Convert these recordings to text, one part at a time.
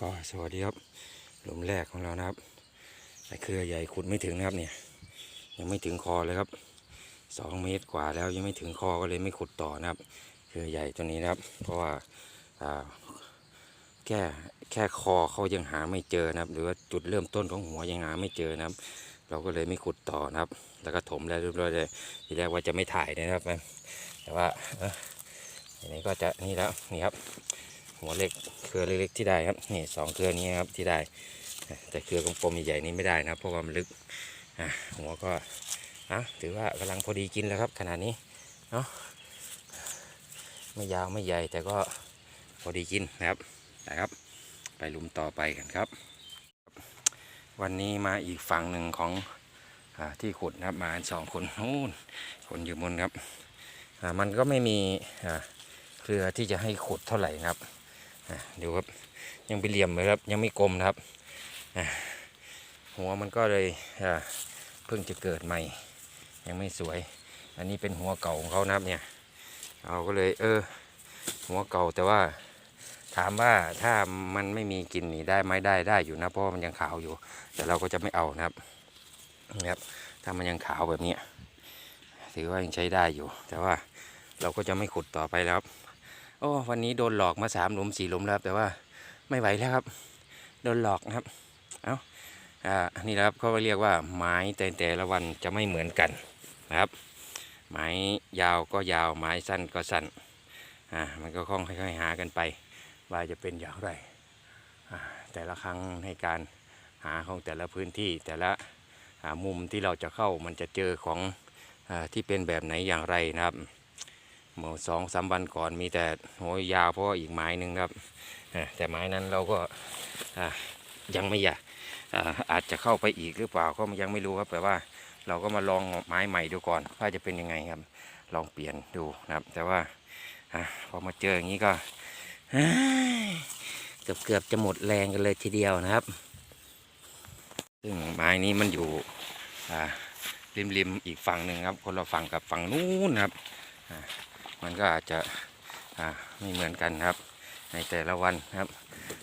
ก็สวัสดีครับหลุมแรกของเรานะครับแต่เครือใหญ่ขุดไม่ถึงนะครับเนี่ย ยังไม่ถึงคอเลยครับสองเมตรกว่าแล้วยังไม่ถึงคอก็เลยไม่ขุดต่อนะครับ เครือใหญ่ตัวนี้นะครับ เพราะว่าอ่าแค่แค่คอเขายังหาไม่เจอนะครับ หรือว่าจุดเริ่มต้นของหัวยังหาไม่เจอนะครับ เราก็เลยไม่ขุดต่อนะครับ แล้วก็ถมแล้วเรียบร้อยเลยทีแรกว่าจะไม่ถ่ายนะครับแต่ว่าอ้ออันนี้ก็จะนี่แล้วนี่ครับ หัวเล็กเครือเล็กๆที่ได้ครับนี่สองเครือนี้ครับที่ได้ แต่เครือกลมๆใหญ่ๆนี้ไม่ได้นะครับเพราะว่ามันลึกหัวก็อะถือว่ากำลังพอดีกินแล้วครับขนาดนี้เนาะไม่ยาวไม่ใหญ่แต่ก็พอดีกินนะครับนะครับ ไปลุมต่อไปกันครับ วันนี้มาอีกฝั่งหนึ่งของอที่ขุดนะครับมาสองคนนู่นคนอยู่บนครับมันก็ไม่มีเครือที่จะให้ขุดเท่าไหร่ครับ ดูครับยังเป็นเหลี่ยมเลยครับ ยังไม่กลมนะครับหัวมันก็เลยเพิ่งจะเกิดใหม่ ยังไม่สวย อันนี้เป็นหัวเก่าของเขานะครับเนี่ยเราก็เลยเออ หัวเก่าแต่ว่าถามว่าถ้ามันไม่มีกินนี่ได้ไหมได้ได้อยู่นะเพราะว่ามันยังขาวอยู่ แต่เราก็จะไม่เอานะครับนะครับ ถ้ามันยังขาวแบบนี้ถือว่ายังใช้ได้อยู่ แต่ว่าเราก็จะไม่ขุดต่อไปแล้วครับ อ้วันนี้โดนหลอกมาสามหลุมสี่หลุมแล้วครับแต่ว่าไม่ไหวแล้วครับ โดนหลอกนะครับ เอาอ่านี่นะครับเขาเรียกว่าไม้แต่แต่ละวันจะไม่เหมือนกันนะครับ ไม้ยาวก็ยาวไม้สั้นก็สั้นอ่ามันก็ค่อยๆหากันไป ว่าจะเป็นอย่างไรอ่าแต่ละครั้งในการหาของแต่ละพื้นที่แต่ละมุมที่เราจะเข้ามันจะเจอของอาที่เป็นแบบไหนอย่างไรนะครับ เมื่อสองสามวันก่อนมีแต่โหยาวเพราะว่าอีกไม้หนึ่งครับแต่ไม้นั้นเราก็ยังไม่อยากอ่าอาจจะเข้าไปอีกหรือเปล่าก็ยังไม่รู้ครับแต่ว่าเราก็มาลองไม้ใหม่ดูก่อนว่าจะเป็นยังไงครับ ลองเปลี่ยนดูนะครับ แต่ว่าอพอมาเจออย่างนี้ก็เกือบเกือบจะหมดแรงกันเลยทีเดียวนะครับ ซึ่งไม้นี้มันอยู่ริมริมๆอีกฝั่งหนึ่งครับ คนละฝั่งกับฝั่งนู้นครับ มันก็อาจจะไม่เหมือนกันครับ ในแต่ละวันครับ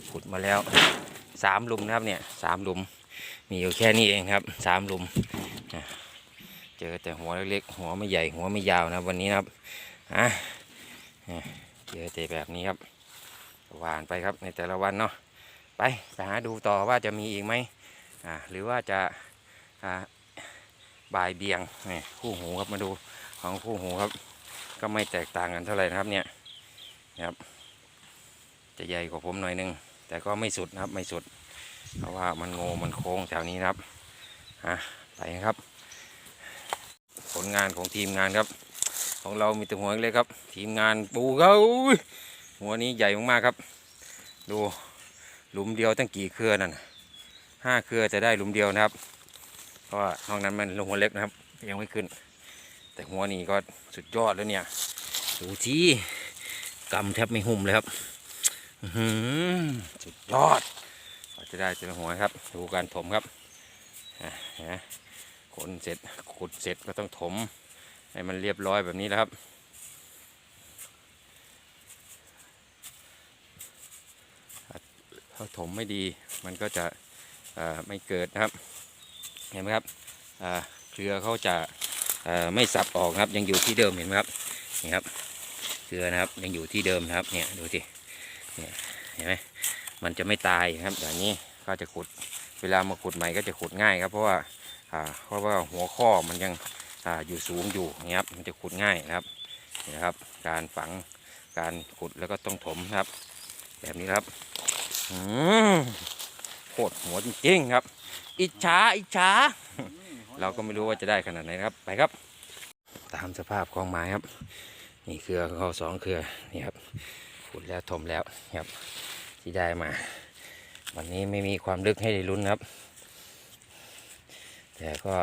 ขุดมาแล้วสามหลุมนะครับเนี่ยสามหลุม มีอยู่แค่นี้เองครับสามหลุมเจอแต่หัวเล็กๆหัวไม่ใหญ่หัวไม่ยาวนะวันนี้นะครับอะเนี่ยเจอแต่แบบนี้ครับหวานไปครับในแต่ละวันเนาะไปไปหาดูต่อว่าจะมีอีกไหมอ่าหรือว่าจะอ่าบ่ายเบียงนี่คู่หูครับมาดูของคู่หูครับ ก็ไม่แตกต่างกันเท่าไหร่นะครับเนี่ยนะครับ จะใหญ่กว่าผมหน่อยนึง แต่ก็ไม่สุดนะครับไม่สุด เพราะว่ามันโงมันโค้งแถวนี้นะครับอะไปครับ ผลงานของทีมงานครับ ของเรามีแต่หัวเล็กครับ ทีมงานปูเขาหัวนี้ใหญ่มากๆครับ ดูหลุมเดียวตั้งกี่เครือนั่นห้าเครือจะได้หลุมเดียวนะครับ เพราะว่านอกนั้นมันหัวเล็กนะครับ ยังไม่ขึ้น แต่หัวนี้ก็สุดยอดแล้วเนี่ยดูที่กำแทบไม่หุ่มเลยครับอื้อหือสุดยอดเราจะได้เจอหัวครับ ดูการถมครับอะเห็นไหมขนเสร็จขุดเสร็จก็ต้องถม ให้มันเรียบร้อยแบบนี้แล้วครับถ้าถมไม่ดีมันก็จะเอ่อไม่เกิดนะครับ เห็นไหมครับอ่าเครือเขาจะเอ่อ ไม่สับออกครับยังอยู่ที่เดิมเห็นไหมครับนี่ครับเกลือนะครับยังอยู่ที่เดิมนะครับเนี่ยดูสิเนี่ยเห็นไหมมันจะไม่ตายครับแบบนี้ก็จะขุดเวลามาขุดใหม่ก็จะขุดง่ายครับเพราะว่าเพราะว่าหัวข้อมันยังออยู่สูงอยู่นี่ครับมันจะขุดง่ายนะครับนี่นะครับ การฝังการขุดแล้วก็ต้องถมครับ แบบนี้ครับอืมโคตรหัวจริงๆครับ อิจฉาอิจฉา เราก็ไม่รู้ว่าจะได้ขนาดไหนนะครับ ไปครับ ตามสภาพของไม้ครับ นี่เครือของเขาสองเครือนี่ครับขุดแล้วถมแล้วครับ ที่ได้มา วันนี้ไม่มีความลึกให้ได้ลุ้นครับ แต่ก็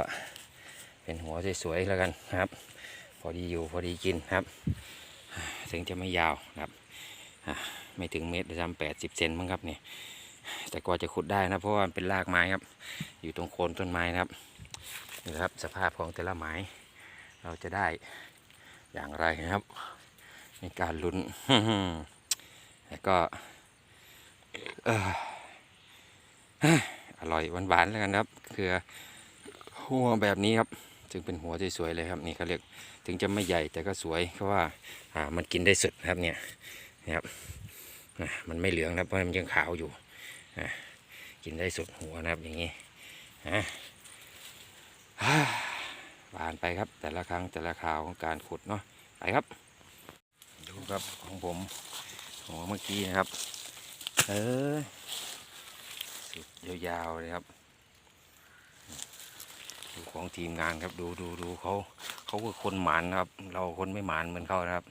เป็นหัวสวยๆแล้วกันครับ พอดีอยู่พอดีกินครับ ถึงจะไม่ยาวครับไม่ถึงเมตรจะทำแปดสิบเซนมั้งครับเนี่ยแต่กว่าจะขุดได้นะเพราะว่ามันเป็นรากไม้ครับ อยู่ตรงโคนต้นไม้นะครับ นี่ครับสภาพของแต่ละไม้เราจะได้อย่างไรนะครับ ในการลุ้นแล้วก็อร่อยหวานๆแล้วกันครับเครือหัวแบบนี้ครับจึงเป็นหัวสวยๆเลยครับนี่เขาเรียกถึงจะไม่ใหญ่แต่ก็สวยเพราะว่าอ่ามันกินได้สุดครับเนี่ยนะครับมันไม่เหลืองนะครับเพราะมันยังขาวอยู่กินได้สุดหัวนะครับอย่างนี้อะ ฮ่านไปครับ แต่ละครั้งแต่ละคราวของการขุดเนาะไปครับ ดูครับของผมหัวเมื่อกี้นะครับ เออสุดยาวๆเลยครับ ดูของทีมงานครับดูดูดูเขาเขาคือคนหมานครับ เราคนไม่หมานเหมือนเขานะครับ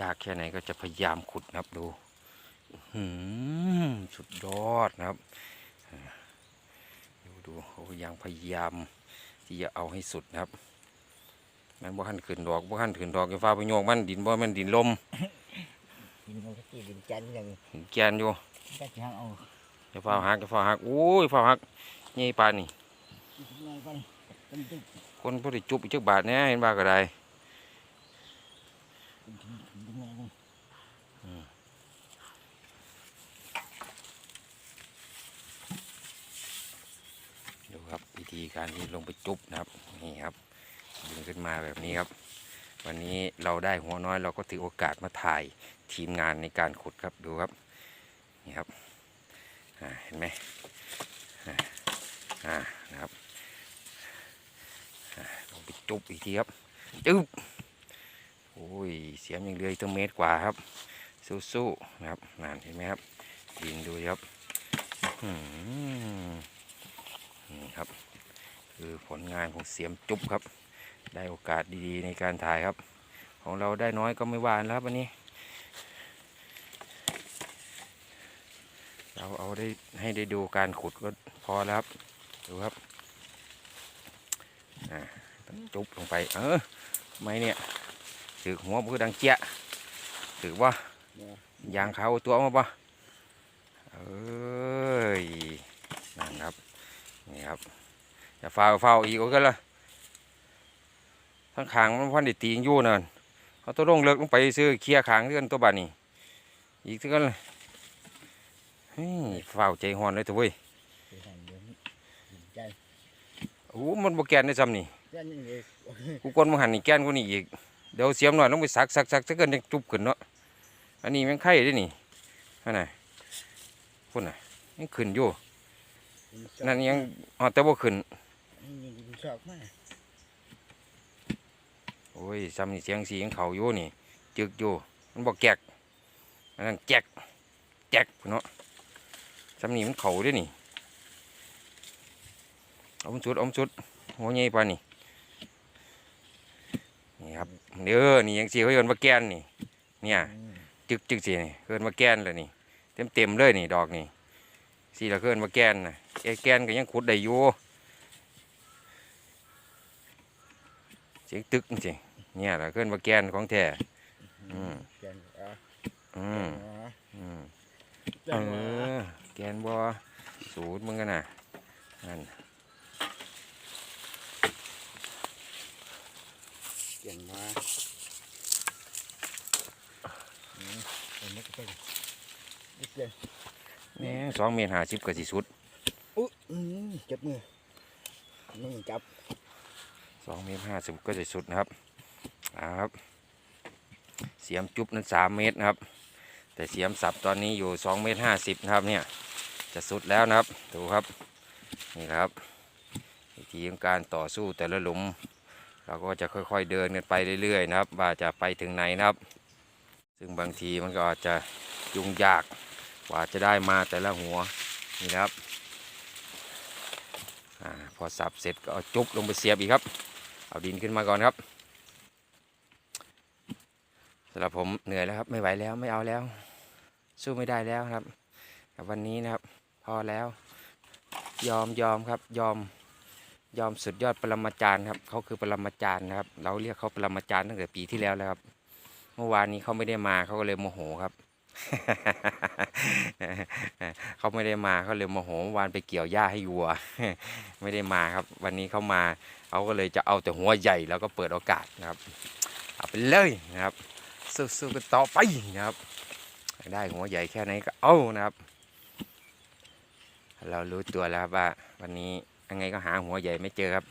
ยากแค่ไหนก็จะพยายามขุดนะครับดูหือสุดยอดนะครับ ดูดูเขายังพยายาม ที่จะเอาให้สุดนะครับมันบ่หันขึ้นดอกบ่หันขึ้นดอกอย่าฟ้าไปโยกมันดินบ่แมันดินลมกินมันก็กินดินจันทร์อย่างแกนอยู่ก็จะเอาอย่าฟ้าหักอย่าฟ้าหักโอ้ยฟ้าหักใหญ่ปานนี่ง่ายไปเป็นตึกคนพอได้จุบอีกจักบาทแหน่เห็นบ้าก็ได้ เป็นถึงถึงยังไงนี่ ดูครับวิ ธีการที่ลงไปจุบนะครับนี่ครับดึงขึ้นมาแบบนี้ครับ วันนี้เราได้หัวน้อยเราก็ถือโอกาสมาถ่ายทีมงานในการขุดครับดูครับนี่ครับเห็นไหมอ่านะครับลงไปจุบอีกทีครับจุบโอ้ยเสียมยังเหลืออีกตั้งเมตรกว่าครับ สู้ๆนะครับนั่นเห็นไหมครับดินดูครับอื้อหือนี่ครับ คือผลงานของเสียมจุ๊บครับ ได้โอกาสดีๆในการถ่ายครับ ของเราได้น้อยก็ไม่ว่าแล้วครับวันนี้ เราเอาได้ให้ได้ดูการขุดก็พอแล้วครับดูครับจุ๊บลงไป เออไม่เนี่ยถือหัวมือดังเจี๊ยะถือว่ายยางเขาตัวมาปะเอ้ยนั่นครับ นี่ครับ อย่าฟาวฟาวอีกก็ละทั้งขางมันพันไดิตีงอยู่นั่นเขาตัวลงเลิกลงไปซื้อเคลียร์ขางเรื่องตัวบานนี่อีกทีกันเลยเฮ้ยฟาวใจหอนเลยเถอะเว้ยคือทางเดินดินจันทร์โอ้มันโบแกนได้ซ้ำนี่จันทร์นี่เลยกูกวนมาหันนี่แกนกูนี่อีกเดี๋ยวเสียมหน่อยลงไปสักสักสักจะเกินยังจุบขึ้นเนาะอันนี้แมันไข่ได้นี่อันไหนพุ่นน่ะยังขึ้นอยู่นั่นยังอ๋อแต่ว่าขึ้น นี่ดินชอบมากโอ้ยซ้ำนี่เสียงสียังเขาอยู่นี่ จึกอยู่ มันบอกแจกอันนั้นแจกแจกพุ่นเนาะซ้ำนี่มันเขาด้วยนี่เอามันสุดเอามันสุดหัวใหญ่ปานนี่นี่ครับเด้อนี่ยังสีเขาเอินมาแกนนี่ เนี่ยอืมจึกจึกสีนี่เอินมาแกนเลยนี่ เต็มเต็มๆเลยนี่ดอกนี่สีละเอินมาแกนนะไอ้แกนก็ยังขุดได้อยู่ เสียงตึกจริงๆเนี่ยละเอินมาแกนของแท้อืมจันทร์อะอืมอะอืมจัเอนทร์อะอแกนบอสูตรมึงกันนะนั่นจันทร์มาอืมเอามาก็ไปนี่เจ้าแหนี่สองเมตรห้าสิบก็สิสุดอุ๊ยอืมจับมือนี่จับ สองเมตรห้าสิบก็จะสุดนะครับเอาครับ เสียมจุบนั้นสามเมตรนะครับ แต่เสียมสับตอนนี้อยู่สองเมตรห้าสิบนะครับเนี่ยจะสุดแล้วนะครับดูครับนี่ครับวิธีของการต่อสู้แต่ละหลุม เราก็จะค่อยๆเดินกันไปเรื่อยๆนะครับ ว่าจะไปถึงไหนนะครับ ซึ่งบางทีมันก็อาจจะยุ่งยากกว่าจะได้มาแต่ละหัวนี่นะครับอพอสับเสร็จก็เอาจุบลงไปเสียบอีกครับ เอาดินขึ้นมาก่อนครับสำหรับผมเหนื่อยแล้วครับ ไม่ไหวแล้วไม่เอาแล้ว สู้ไม่ได้แล้วครับกับวันนี้นะครับ พอแล้ว ยอมยอมครับ ยอมยอมสุดยอดปรมาจารย์ครับเขาคือปรมาจารย์นะครับ เราเรียกเขาปรมาจารย์ตั้งแต่ปีที่แล้วแล้วครับ เมื่อวานนี้เขาไม่ได้มาเขาก็เลยโมโหครับ เขาไม่ได้มาเขาเลยโมโหวานไปเกี่ยวหญ้าให้วัว ไม่ได้มาครับ วันนี้เขามาเขาก็เลยจะเอาแต่หัวใหญ่แล้วก็เปิดโอกาสนะครับ เอาไปเลยนะครับ สู้ๆกันต่อไปนะครับ ได้หัวใหญ่แค่ไหนก็เอานะครับ เรารู้ตัวแล้วครับว่า วันนี้ยังไงก็หาหัวใหญ่ไม่เจอครับ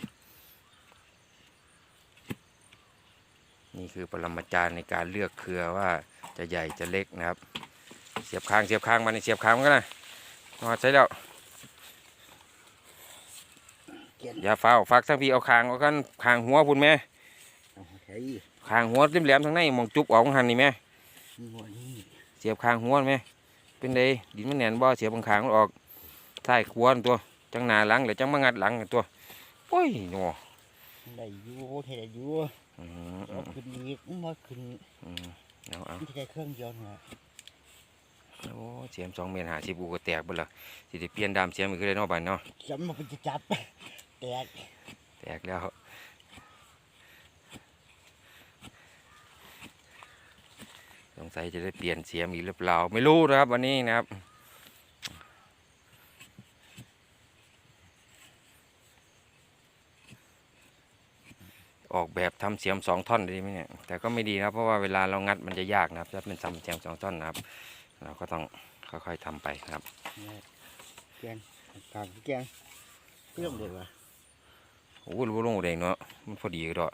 นี่คือปรมาจารย์ในการเลือกเครือว่า จะใหญ่จะเล็กนะครับ เสียบคางเสียบคางมาในเสียบคางมันก็นะมาใช้แล้วเกียนอย่าเฝ้าฟักทั้งพี่เอาคางเอากันคางหัวพุ่นแม่เอาใช้คางหัวแหลมๆทั้งในมองจุบออกหันนี่แม่หัวนี่เสียบคางหัวแม่เป็นไดดินมันแน่นบ่เสียบบางคางมันออกใต้ขวานตัวจังหนาหลังหรือจังมางัดหลังตัวโอ้ยหนอได้อยู่เท่ได้อยู่อืมอืเอามขึ้นอีกมาขึ้นอืม เอาเอาที่ใช้เครื่องยนต์นะโอ้เสียมสองเมตรหาสิบกูก็แตกเบิดละสิได้เปลี่ยนดามเสียมอีกเลยเนาะบัดเนาะจำมาเป็นจะจับแตกแตกแล้วสงสัยจะได้เปลี่ยนเสียมอีกหรือเปล่าไม่รู้นะครับวันนี้นะครับ ออกแบบทำเสียมสองท่อนดีไหมเนี่ยแต่ก็ไม่ดีนะครับเพราะว่าเวลาเรางัดมันจะยากนะครับถ้าเป็นทำเสียมสองท่อนนะครับ เราก็ต้องค่อยๆทำไปนะครับเนี่ยเกียนกลางเกียนเครื่องเลยวะโอ้โหรู้ลงเองเนาะมันพอดีก็ดอก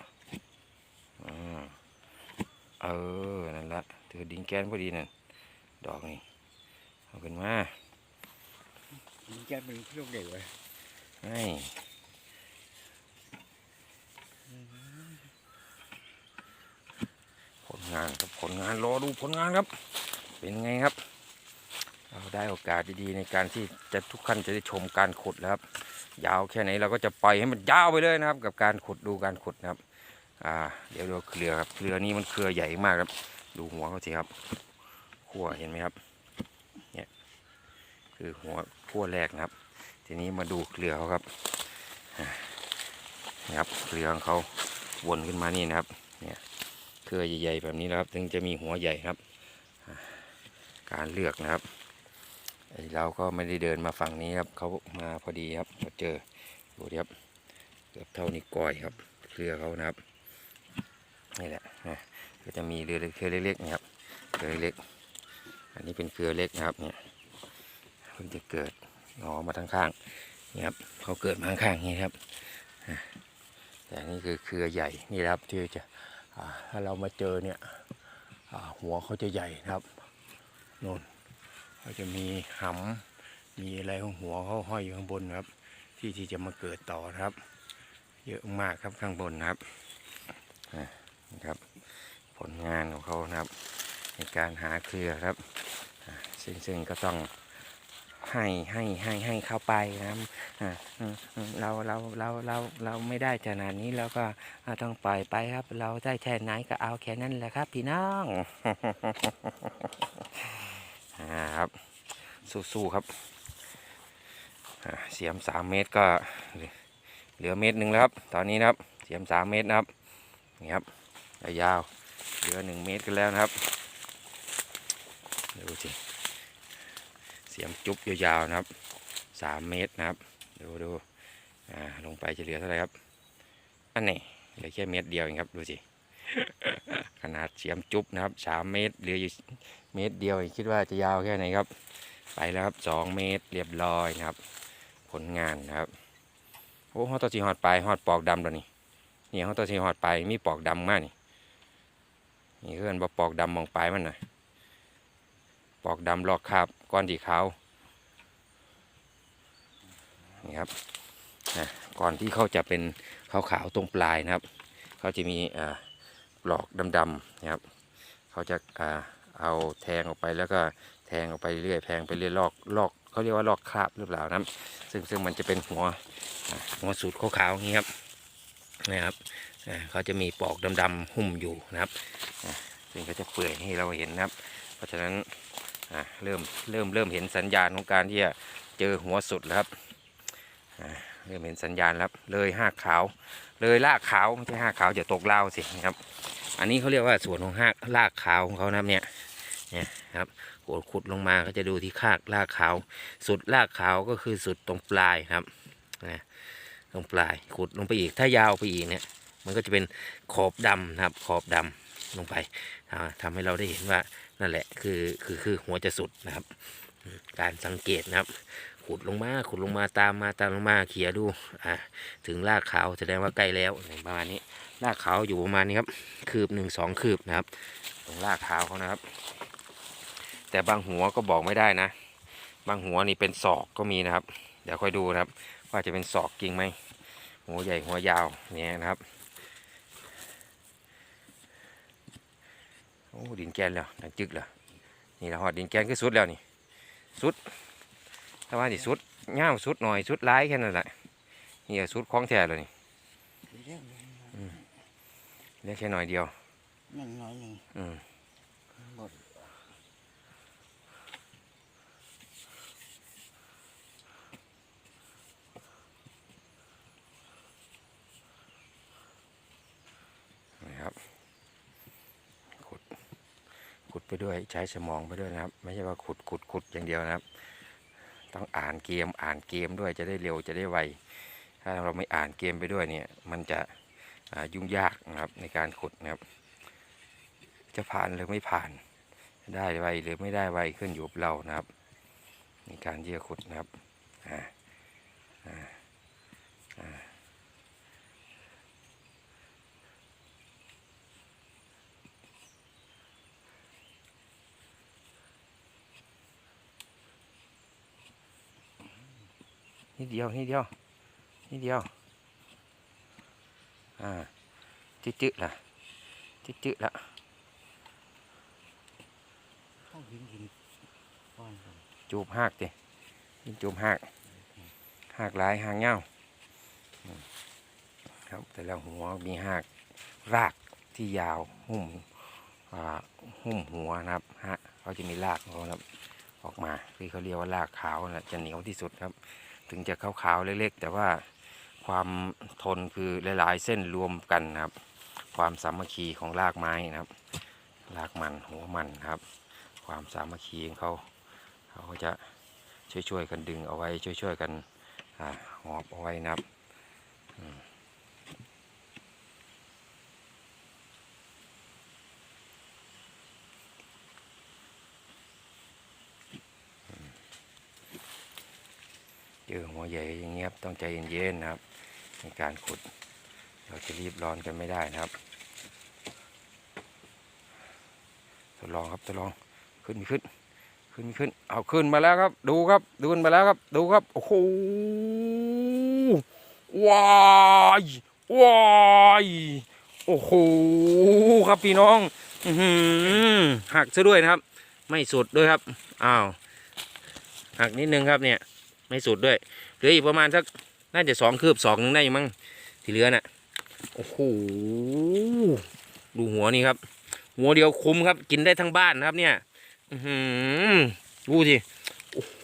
อ่าเออนั่นละถือดินแกนพอดีนั่นดอกนี่เอาขึ้นมาเกียนเป็นเครื่องเลยวะให้ผ งานครับผลงานรอดูผลงานครับ เป็นไงครับ เราได้โอกาสดีๆในการที่จะทุกท่านจะได้ชมการขุดแล้วครับ ยาวแค่ไหนเราก็จะปล่อยให้มันยาวไปเลยนะครับ กับการขุดดูการขุดนะครับอ่าเดี๋ยวดูเครือครับเครือนี้มันเครือใหญ่มากครับ ดูหัวเขาสิครับขั้วเห็นไหมครับเนี่ยคือหัวขั้วแรกนะครับ ทีนี้มาดูเครือเขาครับนะครับเครือของเขาวนขึ้นมานี่นะครับเนี่ย เครือใหญ่ๆแบบนี้นะครับ ถึงจะมีหัวใหญ่ครับ การเลือกนะครับเราก็ไม่ได้เดินมาฝั่งนี้ครับเขามาพอดีครับมาเจอดูดิครับเกือบเท่านิ้ก้อยครับ เครือเขานะครับนี่แหละนะก็จะมีเรือเครือเล็กๆนะครับเครือเล็กอันนี้เป็นเครือเล็กนะครับเนี่ยเพิ่งจะเกิดงอมาทางข้างนี่ครับเขาเกิดมาข้างๆนี่ครับแต่นี่คือเครือใหญ่นี่ครับที่จะ ถ้าเรามาเจอเนี่ยหัวเขาจะใหญ่นะครับน่นเขาจะมีหำมีอะไรของหัวเขาห้อยอยู่ข้างบนครับ ที่ที่จะมาเกิดต่อครับ เยอะมากครับข้างบนครับนะครับ ผลงานของเขานะครับ ในการหาเครือครับซึ่งซึ่งก็ต้อง ให้ให้ให้ให้เข้าไปนะครับอ่าเราเราเราเราเราไม่ได้ขนาดนี้เราก็ต้องปล่อยไปครับ เราได้แค่ไหนก็เอาแค่นั้นแหละครับ พี่น้องอาครับ สู้ๆครับเสียมสามเมตรก็เหลือเมตรหนึ่งแล้วครับ ตอนนี้นะครับ เสียมสามเมตรนะครับนี่ครับยาวเหลือหนึ่งเมตรกันแล้วนะครับดูสิ สียมจุ๊บยาวๆนะครับสามเมตรนะครับ ดูดูอ่าลงไปจะเหลือเท่าไหร่ครับอันนี้เหลือแค่เมตรเดียวเองครับดูสิขนาดเสียมจุ๊บนะครับสามเมตรเหลืออยู่เมตรเดียวคิดว่าจะยาวแค่ไหนครับ ไปแล้วครับสองเมตรเรียบร้อยนะครับ ผลงานนะครับโอ้ฮอตัวสีหอดปลายหอดปอกดำแล้วนี่นี่เขาตัวที่หอดไปมีปอกดำมากนี่นี่คือนบอกปอกดำมองปลายมันนะปอกดำลอกคราบ ก้อนสีขาวนี่ครับก่อนที่เขาจะเป็นขาวๆตรงปลายนะครับ เขาจะมีปลอกดำๆนะครับ เขาจะเอาแทงออกไปแล้วก็แทงออกไปเรื่อยแทงไปเรื่อยลอกลอกเขาเรียกว่าลอกคราบหรือเปล่านะซึ่งซึ่งมันจะเป็นหัวหัวสูตรขาวๆอย่างนี้ครับนะครับเขาจะมีปลอกดำๆหุ้มอยู่นะครับซึ่งก็จะเปื่อยให้เราเห็นนะครับ เพราะฉะนั้น อ่าเริ่มเริ่มเริ่มเห็นสัญญาณของการที่จะเจอหัวสุดแล้วครับอ่าเริ่มเห็นสัญญาณแล้วครับเลยห้าขาว เลยลากขาวไม่ใช่ห้าขาวจะตกเล่าสิครับ อันนี้เขาเรียกว่าส่วนของห้าลากขาวของเขานะครับเนี่ยเนี่ยครับโกดขุดลงมาเขาจะดูที่คากลากขาว สุดลากขาวก็คือสุดตรงปลายครับนะตรงปลายขุดลงไปอีกถ้ายาวไปอีกเนี่ย มันก็จะเป็นขอบดำนะครับขอบดำลงไปอ่าทำให้เราได้เห็นว่า นั่นแหละคือคือคือหัวจะสุดนะครับ การสังเกตนะครับขขุดลงมาขุดลงมาตามมาตามลงมาเขี่ยดูอ่าถึงรากขาวแสดงว่าใกล้แล้วประมาณนี้รากขาวอยู่ประมาณนี้ครับคืบหนึ่งสองคืบนะครับ ตรงรากขาวเขานะครับ แต่บางหัวก็บอกไม่ได้นะ บางหัวนี่เป็นศอกก็มีนะครับ เดี๋ยวค่อยดูนะครับ ว่าจะเป็นศอกจริงไหมหัวใหญ่หัวยาวเนี่ยนะครับ โอ้ดินแกนแล้วดังจึกแล้วนี่แหละหอดดินแกนก็สุดแล้วนี่สุดถ้าว่าสิสุดเง่าวสุดหน่อยสุดร้ายแค่นั้นแหละนี่ก็สุดคล้องแท้เลยนี่เรื่องเล็กแค่หน่อยเดียวนั่นน้อยหนึ่งอืม หมด นะครับขุดขุด ไปด้วยใช้สมองไปด้วยนะครับ ไม่ใช่ว่าขุดขุดขุดอย่างเดียวนะครับ ต้องอ่านเกมอ่านเกมด้วยจะได้เร็วจะได้ไวถ้าเราไม่อ่านเกมไปด้วยเนี่ย มันจะยุ่งยากนะครับในการขุดนะครับ จะผ่านหรือไม่ผ่านได้ไวหรือไม่ได้ไวขึ้นอยู่กับเรานะครับ ในการที่จะขุดนะครับอ่าอ่า เดียวนิดเดียวนิดเดียวอ่าจืดๆล่ะจืดๆละเข้าหินหินก้อนครับจูบหากดิยิงจูบหากหากหลายหางเงาครับแต่ละหัวมีหากรากที่ยาวหุ้มหุ้มหัวนะครับฮะเขาจะมีรากของเขาครับออกมาที่เขาเรียกว่ารากขาวนะจะเหนียวที่สุดครับ ถึงจะขาวๆเล็กๆ แต่ว่าความทนคือหลายๆ เส้นรวมกันนะครับ ความสามัคคีของรากไม้นะครับรากมันหัวมันครับ ความสามัคคีของเขาเขาจะช่วยๆกันดึงเอาไว้ช่วยๆกันอหอบเอาไว้นะครับอืมอืม เจอหัวใหญ่อย่างเงี้ยบต้องใจเย็นๆนะครับ ในการขุด เราจะรีบร้อนกันไม่ได้นะครับ ทดลองครับทดลองขึ้นขึ้นขึ้นขึ้นเอาขึ้นมาแล้วครับ ดูครับดูขึ้นมาแล้วครับ ดูครับโอ้โหว้ายว้ายโอ้โหครับพี่น้องอืหักซะด้วยนะครับ ไม่สุดด้วยครับอ้าวหักนิดนึงครับเนี่ย ไม่สุดด้วยเหลืออีกประมาณสักน่าจะสองคืบสองนึงได้อยู่มั้งที่เหลือน่ะโอ้โหดูหัวนี่ครับ หัวเดียวคุ้มครับ กินได้ทั้งบ้านนะครับเนี่ย อือหือดูสิโอ้โห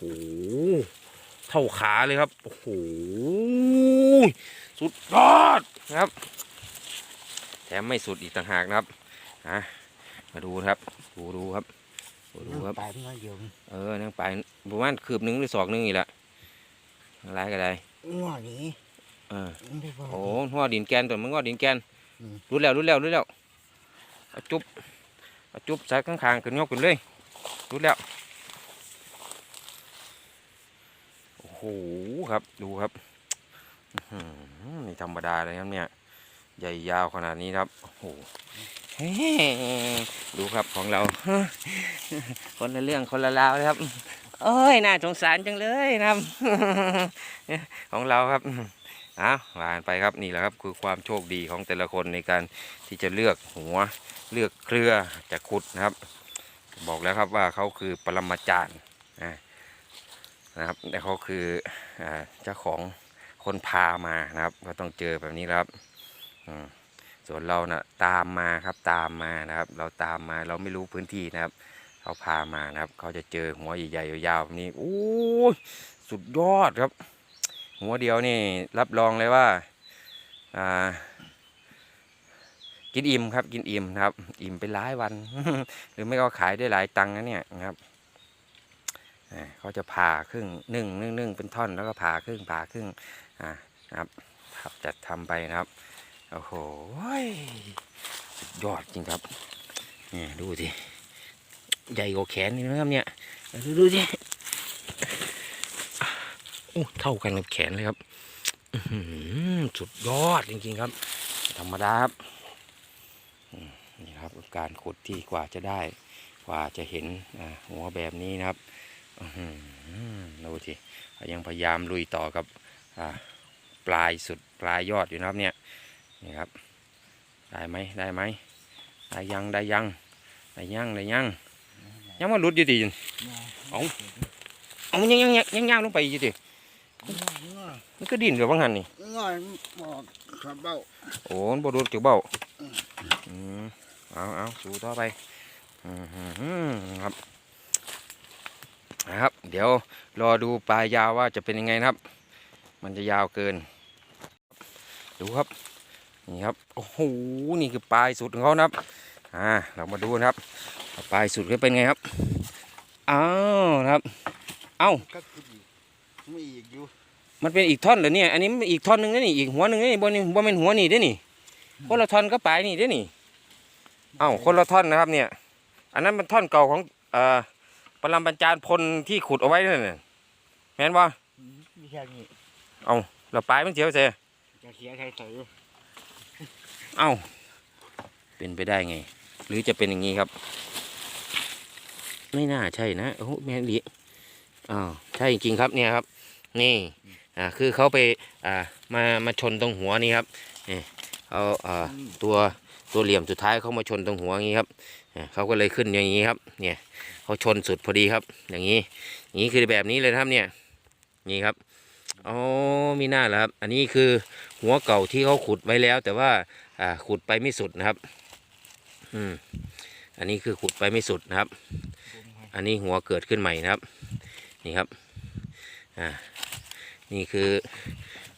เท่าขาเลยครับ โอ้โหสุดยอดนะครับ แถมไม่สุดอีกต่างหากนะครับอะมาดูนะครับ ดูดูครับดูดูครับไปน้อยเดียวนี่เออนั่งไปประมาณคืบหนึ่งหรือสองหนึ่งอีกละ อะไรก็ได้ง้อนี้เออมันได้บ่โอ้หัวดินแกนตัวมึงก็ดินแกนอืมรู้แล้วรู้แล้วรู้แล้วเอาจุ๊บเอาจุ๊บใส่ข้างๆขึ้นยกขึ้นเลยรู้แล้วโอ้โหครับดูครับอื้อหือนี่ธรรมดาเลยครับเนี่ยใหญ่ยาวขนาดนี้ครับโอ้โหเฮ้ดูครับของเราคนละเรื่องคนละราวเลยครับ เอ้ยน่าสงสารจังเลยนะครับ ของเราครับอะวานไปครับนี่แหละครับคือความโชคดีของแต่ละคนในการที่จะเลือกหัวเลือกเครือจะขุดนะครับ บอกแล้วครับว่าเขาคือปรมาจารย์นะครับแต่เขาคือเจ้าของคนพามานะครับ ก็ต้องเจอแบบนี้ครับส่วนเรานะ่ะตามมาครับตามมานะครับ เราตามมาเราไม่รู้พื้นที่นะครับ เขาพามานะครับ เขาจะเจอหัวใหญ่ๆยาวๆแบบนี้โอ้ยสุดยอดครับ หัวเดียวนี่รับรองเลยว่าอ่ากินอิ่มครับกินอิ่มครับ อิ่มไปหลายวัน หรือไม่ก็ขายได้หลายตังค์นะเนี่ยนะครับเขาจะผ่าครึ่งนึ่งนึ่งนึ่งเป็นท่อนแล้วก็ผ่าครึ่งผ่าครึ่งอ่านะครับครับจัดทำไปนะครับโอ้โหสุดยอดจริงครับเนี่ยดูสิ ใหญ่กว่าแขนนี่นะครับเนี่ยดูดูสิอ้เท่ากันกับแขนเลยครับสุดยอดจริงๆครับ ธรรมดาครับนี่ครับการขุดที่กว่าจะได้ กว่าจะเห็นหัวแบบนี้นะครับดูทียังพยายามลุยต่อกับปลายสุดปลายยอดอยู่นะครับเนี่ยนี่ครับ ได้ไหมได้ไหมได้ยังได้ยังได้ยังได้ยัง ยังมาหลุดอยู่ดีเอาเอามันยังยังยังยังยังลงไปอยู่ดิมันก็ดิ้นเหรือว่างันนี่ง่อยบอกขับเบ้าโอ้มันบรุษจุเบ้าอืมเอาเอาสู่ต่อไปอืมหืมครับนะครับ เดี๋ยวรอดูปลายยาวว่าจะเป็นยังไงนะครับ มันจะยาวเกิน ดูครับนี่ครับโอ้โหนี่คือปลายสุดของเขานะครับอ่าเรามาดูนะครับว่า ปลายสุดเขาเป็นไงครับ อ้าวนะครับ เอ้าก็คืออีกไม่อีกอยู่ มันเป็นอีกท่อนเหรอเนี่ย อันนี้มันอีกท่อนหนึ่งนะนี่อีกหัวหนึ่งนะนี่บนนี่บนเป็นหัวนี่เด้อนี่ คนละท่อนก็ปลายนี่เด้อนี่ เอ้าคนละท่อนนะครับ เนี่ย อันนั้นมันท่อนเก่าของเอ่อปรมาจารย์พลที่ขุดเอาไว้นั่นน่ะแม่นว่าไม่ใช่นี่เราปลายมันเสียวเสียจะเสียใครใส่เอ้าเป็นไปได้ไง หรือจะเป็นอย่างนี้ครับ ไม่น่าใช่นะโอ้แม่นดีอ้าวใช่จริงครับเนี่ยครับ นี่อ่าคือเขาไปอ่ามามาชนตรงหัวนี่ครับนี่เขาอ่าตัวตัวเหลี่ยมสุดท้ายเขามาชนตรงหัวอย่างนี้ครับอ่าเขาก็เลยขึ้นอย่างนี้ครับ เนี่ยเขาชนสุดพอดีครับ อย่างนี้อย่างนี้คือแบบนี้เลยครับเนี่ยนี่ครับอ๋อมีหน้าแล้วครับ อันนี้คือหัวเก่าที่เขาขุดไว้แล้ว แต่ว่าอ่าขุดไปไม่สุดนะครับ อืมอันนี้คือขุดไปไม่สุดนะครับ อันนี้หัวเกิดขึ้นใหม่นะครับ นี่ครับ อ่า นี่คือ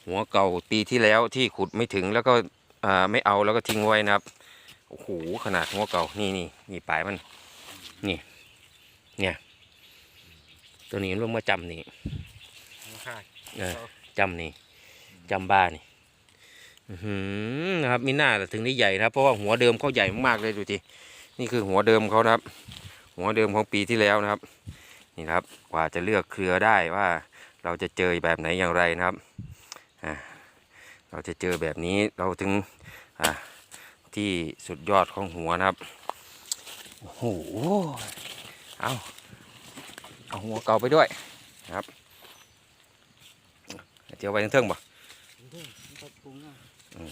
หัวเก่าปีที่แล้วที่ขุดไม่ถึงแล้วก็อ่าไม่เอาแล้วก็ทิ้งไว้นะครับ โอ้โห ขนาดหัวเก่า นี่นี่นี่ปลายมัน นี่ เนี่ย ตัวนี้มันลงมาจำนี่ค่ะเออจำนี่จำบ้านี่อื้อหือนะครับมีหน้าถึงได้ใหญ่นะครับเพราะว่าหัวเดิมเขาใหญ่มากๆเลยดูทีนี่คือหัวเดิมเขานะครับ หัวเดิมของปีที่แล้วนะครับ นี่นะครับกว่าจะเลือกเครือได้ว่าเราจะเจอแบบไหนอย่างไรนะครับอ่าเราจะเจอแบบนี้เราถึงอ่าที่สุดยอดของหัวนะครับโอ้โหเอาเอาหัวเก่าไปด้วยนะครับเจียวไปทั้งเทิงบ่มันก็ปรุงนะอืม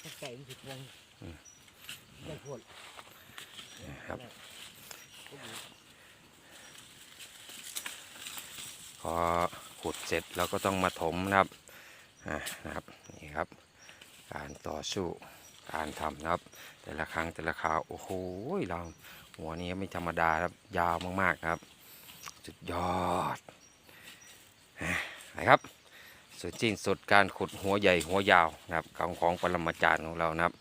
ถ้าใส่มันผิดวงอืมได้ผลครับ พอขุดเสร็จเราก็ต้องมาถมนะครับนะครับนี่ครับ การต่อสู้การทำนะครับ แต่ละครั้งแต่ละคราวโอ้โหเราหัวนี้ไม่ธรรมดาครับยาวมากๆครับ สุดยอดอะครับสุดจริงสุดการขุดหัวใหญ่หัวยาวนะครับของของปรมาจารย์ของเรานะครับ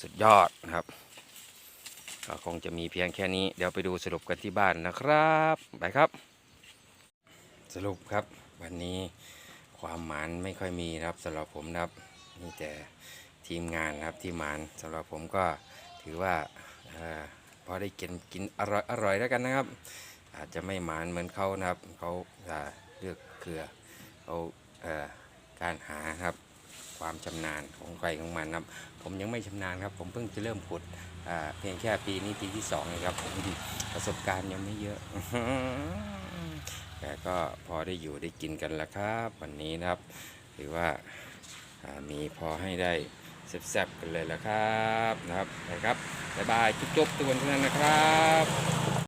สุดยอดนะครับ ก็คงจะมีเพียงแค่นี้ เดี๋ยวไปดูสรุปกันที่บ้านนะครับ ไปครับ สรุปครับวันนี้ความหมานไม่ค่อยมีครับสำหรับผมนะครับมีแต่ทีมงานครับที่หมานสำหรับผมก็ถือว่าออพอได้กินกินอร่อยอร่อยแล้วกันนะครับ อาจจะไม่หมานเหมือนเขานะครับเขาเลือกเครือเขาเการหาครับความชำนาญของใครของมันครับ ผมยังไม่ชำนาญครับ ผมเพิ่งจะเริ่มขุด เพียงแค่ปีนี้ปีที่สองนะครับผมประสบการณ์ยังไม่เยอะ แต่ก็พอได้อยู่ได้กินกันแล้วครับ วันนี้นะครับถือว่าามีพอให้ได้แซ่บๆกันเลยแล้วครับนะครับนะครับบ๊ายบายจุ๊บๆทุกคนทุกท่านนะครับ